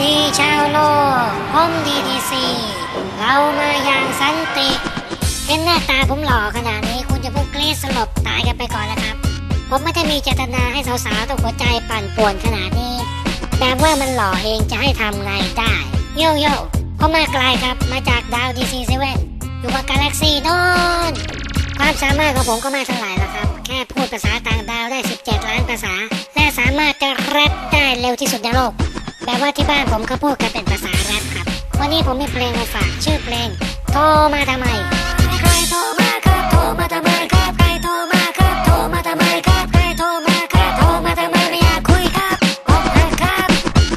ดีชาวโลกผมดีดีซีเรามาอย่างสันติ เห็นหน้าตาผมหล่อขนาดนี้คุณจะพูดกรี๊ดสลบตายกันไปก่อนนะครับ ผมไม่ได้มีเจตนาให้สาวๆต้องหัวใจปั่นป่วนขนาดนี้ แบบว่ามันหล่อเองจะให้ทำไงได้ โยโย่ผมมาไกลครับมาจากดาวดีซีเซเว่นอยู่กับกาแล็กซี่โนนความสามารถของผมก็มาเท่าไหร่แล้วครับ แค่พูดภาษาต่างดาวได้ 17 ล้านภาษา และสามารถจะแรปได้เร็วที่สุดในโลก แบบว่าที่บ้านผมเขาพูดกันเป็นภาษาแรปครับ วันนี้ผมมีเพลงมาฝากชื่อเพลง โทรมาทำไม ใครโทรมาครับ โทรมาทำไมครับ ใครโทรมาครับ โทรมาทำไมครับ ใครโทรมาครับ โทรมาทำไมไม่อยากคุยครับอกหักครับ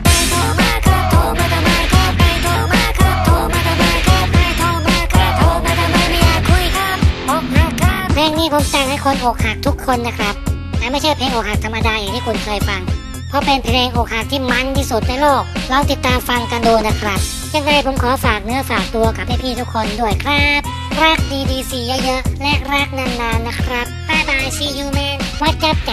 ใครโทรมาครับ โทรมาทำไมครับ ใครโทรมาครับ โทรมาทำไมครับ ใครโทรมาครับ โทรมาทำไมไม่อยากคุยครับอกหักครับเพลงนี้ผมแต่งให้คนอกหักทุกคนนะครับแต่ไม่ใช่เพลงอกหักธรรมดาอย่างที่คุณเคยฟัง เพราะเป็นเพลงอกหักที่มันที่สุดในโลกลองติดตามฟังกันดูนะครับยังไงผมขอฝากเนื้อฝากตัวกับพี่ๆทุกคนด้วยครับรักดีดีสีเยอะๆและรักนานๆนะครับบายบาย see you man วัดจับใจ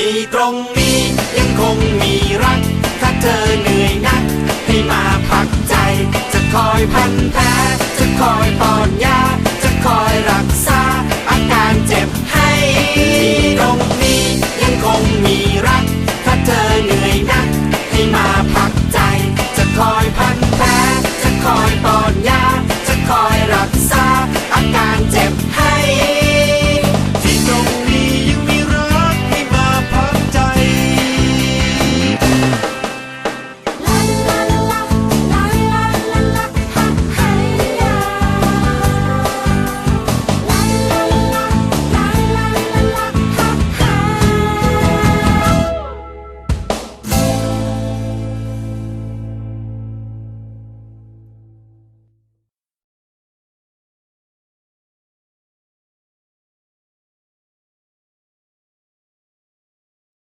ที่ตรงนี้ยังคงมีรัก ถ้าเธอเหนื่อยนัก ให้มาพักใจ จะคอยพันแผลจะคอยปอนยา จะคอยรักษา